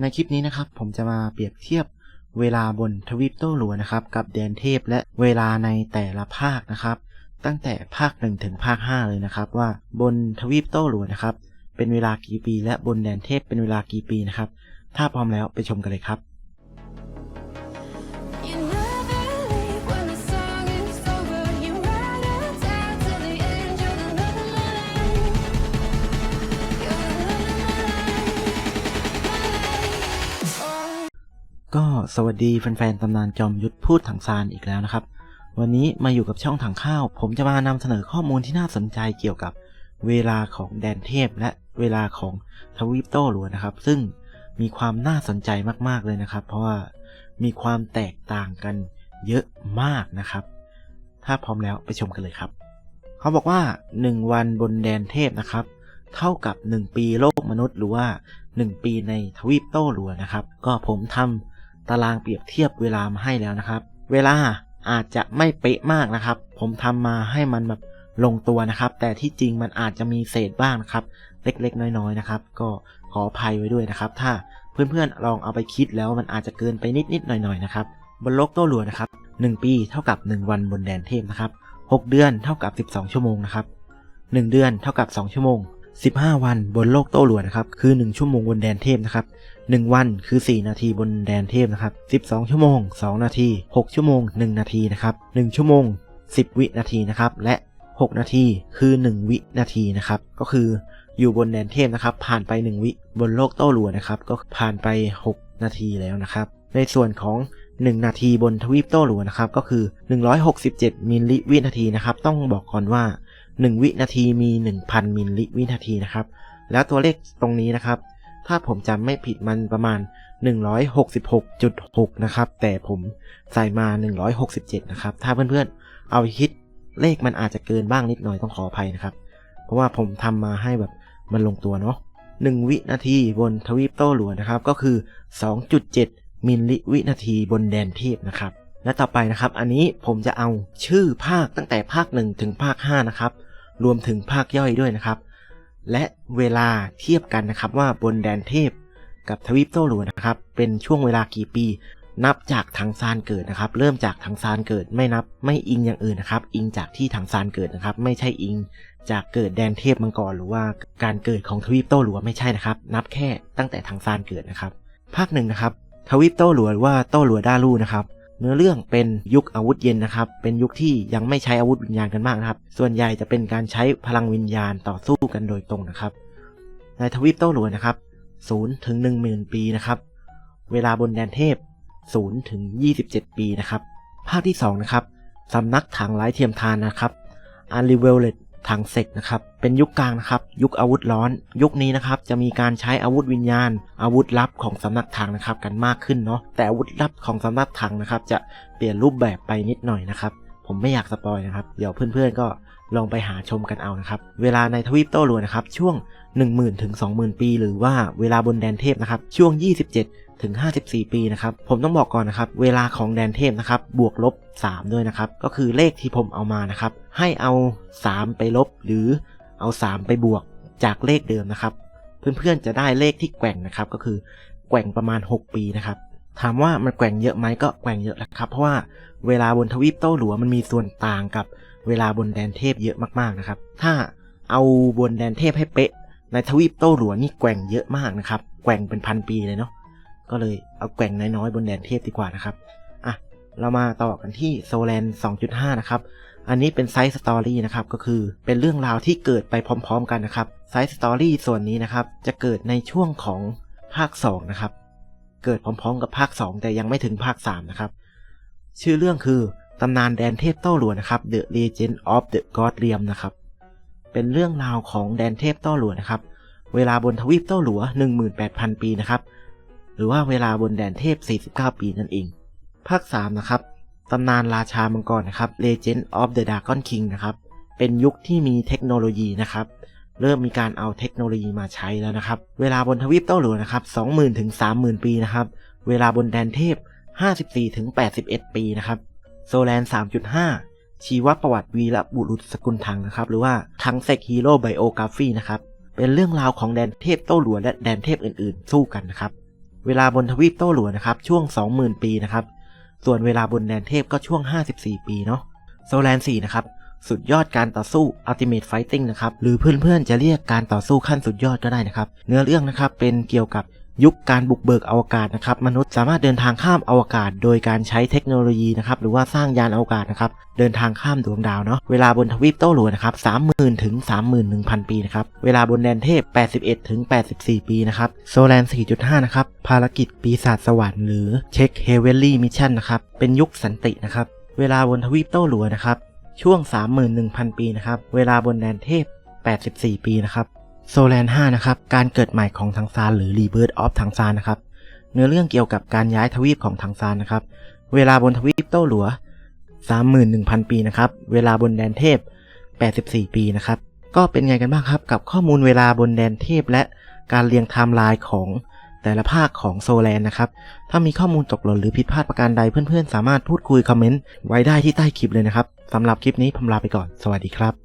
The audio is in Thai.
ในคลิปนี้นะครับผมจะมาเปรียบเทียบเวลาบนทวีปโต้หลัวนะครับ กับแดนเทพและเวลาในแต่ละภาคนะครับ ตั้งแต่ภาค1ถึงภาค5เลยนะครับ ว่าบนทวีปโต้หลัวนะครับ เป็นเวลากี่ปี และบนแดนเทพเป็นเวลากี่ปีนะครับ ถ้าพร้อมแล้วไปชมกันเลยครับ ก็สวัสดีแฟนๆตำนานจอมยุทธพูดถังซานอีกแล้วนะครับ วันนี้มาอยู่กับช่องถังข้าว ผมจะมานำเสนอข้อมูลที่น่าสนใจเกี่ยวกับเวลาของแดนเทพ และเวลาของทวีปโต้หลัวนะครับ ซึ่งมีความน่าสนใจมากๆเลยนะครับ เพราะว่ามีความแตกต่างกันเยอะมากนะครับ ถ้าพร้อมแล้วไปชมกันเลยครับ เขาบอกว่า 1 วันบนแดนเทพนะครับเท่ากับ 1 ปีโลกมนุษย์หรือว่า 1 ปีในทวีปโต้หลัวนะครับ ก็ผมทำ ตารางเปรียบเทียบเวลามาให้แล้วนะครับ เวลาอาจจะไม่เป๊ะมากนะครับ ผมทำมาให้มันแบบลงตัวนะครับ แต่ที่จริงมันอาจจะมีเศษบ้างนะครับ เล็กๆ น้อยๆนะครับ ก็ขออภัยไว้ด้วยนะครับ ถ้าเพื่อนๆลองเอาไปคิดแล้วมันอาจจะเกินไปนิดๆหน่อยๆนะครับบนโลกโต้หลัวนะครับ 1 ปีเท่ากับ 1 วันบนแดนเทพนะครับ 6 เดือนเท่ากับ 12 ชั่วโมงนะครับ 1 เดือนเท่ากับ 2 ชั่วโมง 15 วันบนโลกโต้หลัวนะครับคือ 1 ชั่วโมงบนแดนเทพนะครับ1 วันคือ 4 นาทีบนแดนเทพนะครับ12 ชั่วโมง 2 นาที 6 ชั่วโมง 1 นาทีนะครับ1ชั่วโมง 10 วินาทีนะครับและ 6 นาทีคือ 1 วินาทีนะครับก็คืออยู่บนแดนเทพนะครับผ่านไป 1 วิบนโลกโต้หลัวนะครับก็ผ่านไป 6 นาทีแล้วนะครับในส่วนของ 1 นาทีบนทวีปโต้หลัวนะครับก็คือ 167 มิลลิวินาทีนะครับต้องบอกก่อนว่า 1 วินาทีมี 1,000 มิลลิวินาทีนะครับ แล้วตัวเลขตรงนี้นะครับ ถ้าผมจำไม่ผิดมันประมาณ 166.6 นะครับ แต่ผมใส่มา 167 นะครับ ถ้าเพื่อนๆ เอาคิดเลขมันอาจจะเกินบ้างนิดหน่อยต้องขออภัยนะครับ เพราะว่าผมทำมาให้แบบมันลงตัวเนาะ1 วินาทีบนทวีปโต้หลัวนะครับ ก็คือ 2.7 มิลลิวินาทีบนแดนเทพนะครับ และต่อไปนะครับ อันนี้ผมจะเอาชื่อภาคตั้งแต่ภาค 1 ถึงภาค 5 นะครับ รวมถึงภาคย่อยด้วยนะครับ และเวลาเทียบกันนะครับว่าบนแดนเทพกับทวีปโตหลัวนะครับ เป็นช่วงเวลากี่ปี นับจากทางซานเกิดนะครับ เริ่มจากทางซานเกิดไม่นับ ไม่อิงอย่างอื่นนะครับ อิงจากที่ทางซานเกิดนะครับ ไม่ใช่อิงจากเกิดแดนเทพมังกรหรือว่าการเกิดของทวีปโตหลัวไม่ใช่นะครับ นับแค่ตั้งแต่ทางซานเกิดนะครับ ภาคหนึ่งนะครับ ทวีปโตหลัวหรือว่าโตหลัวด้าลู่นะครับ เนื้อเรื่องเป็นยุคอาวุธเย็นนะครับ เป็นยุคที่ยังไม่ใช้อาวุธวิญญาณกันมากนะครับ ส่วนใหญ่จะเป็นการใช้พลังวิญญาณต่อสู้กันโดยตรงนะครับ ในทวีปโต้หลัวนะครับ0ถึง10,000 ปีนะครับ เวลาบนแดนเทพ0ถึง27 ปีนะครับ ภาคที่2นะครับสำนักถังไร้เทียมทานนะครับ u n r e v e l e d ถังเซกนะครับ เป็นยุคกลางนะครับ ยุคอาวุธร้อน ยุคนี้นะครับจะมีการใช้อาวุธวิญญาณ อาวุธลับของสำนักถังนะครับกันมากขึ้นเนาะ แต่อาวุธลับของสำนักถังนะครับจะเปลี่ยนรูปแบบไปนิดหน่อยนะครับ ผมไม่อยากสปอยนะครับ เดี๋ยวเพื่อนๆก็ ลองไปหาชมกันเอานะครับ เวลาในทวีปโตลัวนะครับ ช่วง 10,000ถึง20,000 ปี หรือว่าเวลาบนแดนเทพนะครับ ช่วง 27ถึง54 ปีนะครับ ผมต้องบอกก่อนนะครับ เวลาของแดนเทพนะครับ บวกลบ 3 ด้วยนะครับ ก็คือเลขที่ผมเอามานะครับ ให้เอา 3 ไปลบ หรือเอา 3 ไปบวกจากเลขเดิมนะครับ เพื่อนๆจะได้เลขที่แกว่งนะครับ ก็คือแกว่งประมาณ 6 ปีนะครับถามว่ามันแกว่งเยอะไหมก็แกว่งเยอะแหละครับ เพราะว่าเวลาบนทวีปโต้หลัวมันมีส่วนต่างกับ เวลาบนแดนเทพเยอะมากๆนะครับ ถ้าเอาบนแดนเทพให้เป๊ะ ในทวีปโต้หลัวนี่แกว่งเยอะมากนะครับ แกว่งเป็นพันปีเลยเนาะ ก็เลยเอาแกว่งน้อยๆบนแดนเทพดีกว่านะครับ อะ เรามาต่อกันที่โซแลน 2.5 นะครับ อันนี้เป็นไซส์สตอรี่นะครับ ก็คือเป็นเรื่องราวที่เกิดไปพร้อม ๆ กันนะครับ ไซส์สตอรี่ส่วนนี้นะครับ จะเกิดในช่วงของภาค 2 นะครับ เกิดพร้อมๆ กับภาค 2 แต่ยังไม่ถึงภาค 3 นะครับ ชื่อเรื่องคือ ตำนานแดนเทพโต้หลวนะครับ The Legend of the God Realm นะครับ เป็นเรื่องราวของแดนเทพโต้หลวนะครับ เวลาบนทวีปโต้หลัว 18,000 ปีนะครับ หรือว่าเวลาบนแดนเทพ 49 ปีนั่นเอง ภาค 3 นะครับ ตำนานราชามังกรนะครับ Legend of the Dragon King นะครับ เป็นยุคที่มีเทคโนโลยีนะครับเริ่มมีการเอาเทคโนโลยีมาใช้แล้วนะครับ เวลาบนทวีปโต้หลัวนะครับ 20,000 ถึง 30,000 ปีนะครับ เวลาบนแดนเทพ 54 ถึง 81 ปีนะครับ โซแลน 3.5 ชีวประวัติวีรบุรุษสกุลทังนะครับ หรือว่าทังเซกฮีโร่ไบโอกราฟีนะครับ เป็นเรื่องราวของแดนเทพโต้หลัวและแดนเทพอื่นๆ สู้กันนะครับ เวลาบนทวีปโต้หลัวนะครับ ช่วง 20,000 ปีนะครับ ส่วนเวลาบนแดนเทพก็ช่วง 54 ปีเนาะ โซแลน 4 นะครับ สุดยอดการต่อสู้ Ultimate Fighting นะครับ หรือเพื่อนๆจะเรียกการต่อสู้ขั้นสุดยอดก็ได้นะครับ เนื้อเรื่องนะครับเป็นเกี่ยวกับ ยุคการบุกเบิกอวกาศนะครับมนุษย์สามารถเดินทางข้ามอวกาศ โดยการใช้เทคโนโลยีนะครับหรือว่าสร้างยานอวกาศนะครับเดินทางข้ามดวงดาวเนาะเวลาบนทวีปโต้หลัวนะครับ30,000ถึง31,000ปีนะครับเวลาบนแดนเทพ 81ถึง84 ปีนะครับโซแลน4.5 นะครับภารกิจปีศาจสวรรค์หรือเช็คเฮเวลลี่มิชชั่นนะครับเป็นยุคสันตินะครับเวลาบนทวีปโต้หลัวนะครับช่วง 31,000 ปีนะครับเวลาบนแดนเทพ 84 ปีนะครับ โซแลน5นะครับ การเกิดใหม่ของทางซานหรือ Rebirth of ทางซานนะครับ เนื้อเรื่องเกี่ยวกับการย้ายทวีปของทางซานนะครับ เวลาบนทวีปโต้หลัว 31,000 ปีนะครับ เวลาบนแดนเทพ 84 ปีนะครับ ก็เป็นไงกันบ้างครับกับข้อมูลเวลาบนแดนเทพ และการเรียงไทม์ไลน์ของแต่ละภาคของโซแลนนะครับ ถ้ามีข้อมูลตกหล่นหรือผิดพลาดประการใดเพื่อนๆ สามารถพูดคุยคอมเมนต์ไว้ได้ที่ใต้คลิปเลยนะครับสำหรับคลิปนี้ผมลาไปก่อน สวัสดีครับ